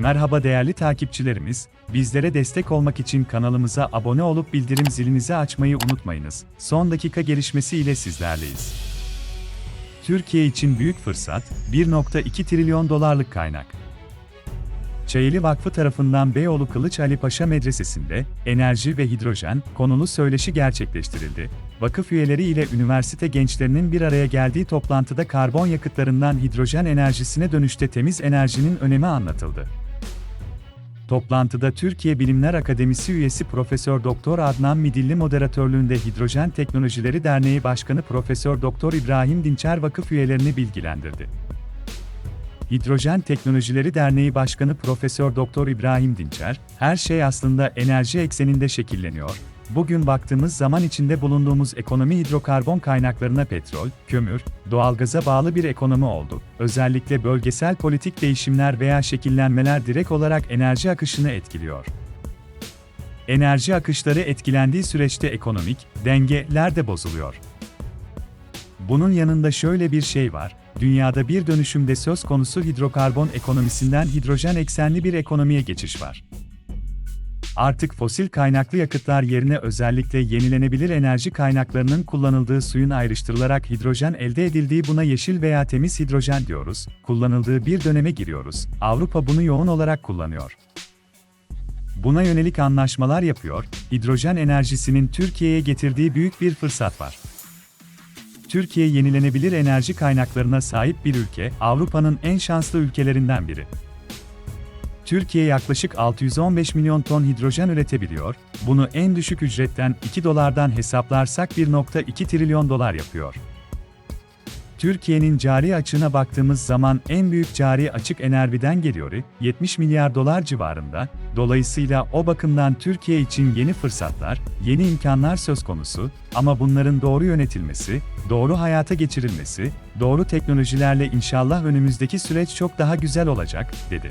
Merhaba değerli takipçilerimiz, bizlere destek olmak için kanalımıza abone olup bildirim zilinizi açmayı unutmayınız. Son dakika gelişmesi ile sizlerleyiz. Türkiye için büyük fırsat, 1.2 trilyon dolarlık kaynak. Çayeli Vakfı tarafından Beyoğlu Kılıç Ali Paşa Medresesi'nde enerji ve hidrojen konulu söyleşi gerçekleştirildi. Vakıf üyeleri ile üniversite gençlerinin bir araya geldiği toplantıda karbon yakıtlarından hidrojen enerjisine dönüşte temiz enerjinin önemi anlatıldı. Toplantıda Türkiye Bilimler Akademisi üyesi Profesör Doktor Adnan Midilli moderatörlüğünde Hidrojen Teknolojileri Derneği Başkanı Profesör Doktor İbrahim Dinçer vakıf üyelerini bilgilendirdi. Hidrojen Teknolojileri Derneği Başkanı Profesör Doktor İbrahim Dinçer, her şey aslında enerji ekseninde şekilleniyor. Bugün baktığımız zaman içinde bulunduğumuz ekonomi hidrokarbon kaynaklarına petrol, kömür, doğalgaza bağlı bir ekonomi oldu. Özellikle bölgesel politik değişimler veya şekillenmeler direkt olarak enerji akışını etkiliyor. Enerji akışları etkilendiği süreçte ekonomik dengeler de bozuluyor. Bunun yanında şöyle bir şey var, dünyada bir dönüşümde söz konusu hidrokarbon ekonomisinden hidrojen eksenli bir ekonomiye geçiş var. Artık fosil kaynaklı yakıtlar yerine özellikle yenilenebilir enerji kaynaklarının kullanıldığı suyun ayrıştırılarak hidrojen elde edildiği buna yeşil veya temiz hidrojen diyoruz, kullanıldığı bir döneme giriyoruz. Avrupa bunu yoğun olarak kullanıyor. Buna yönelik anlaşmalar yapıyor, hidrojen enerjisinin Türkiye'ye getirdiği büyük bir fırsat var. Türkiye yenilenebilir enerji kaynaklarına sahip bir ülke, Avrupa'nın en şanslı ülkelerinden biri. Türkiye yaklaşık 615 milyon ton hidrojen üretebiliyor, bunu en düşük ücretten 2 dolardan hesaplarsak 1.2 trilyon dolar yapıyor. Türkiye'nin cari açığına baktığımız zaman en büyük cari açık Enervi'den geliyor, 70 milyar dolar civarında. Dolayısıyla o bakımdan Türkiye için yeni fırsatlar, yeni imkanlar söz konusu ama bunların doğru yönetilmesi, doğru hayata geçirilmesi, doğru teknolojilerle inşallah önümüzdeki süreç çok daha güzel olacak, dedi.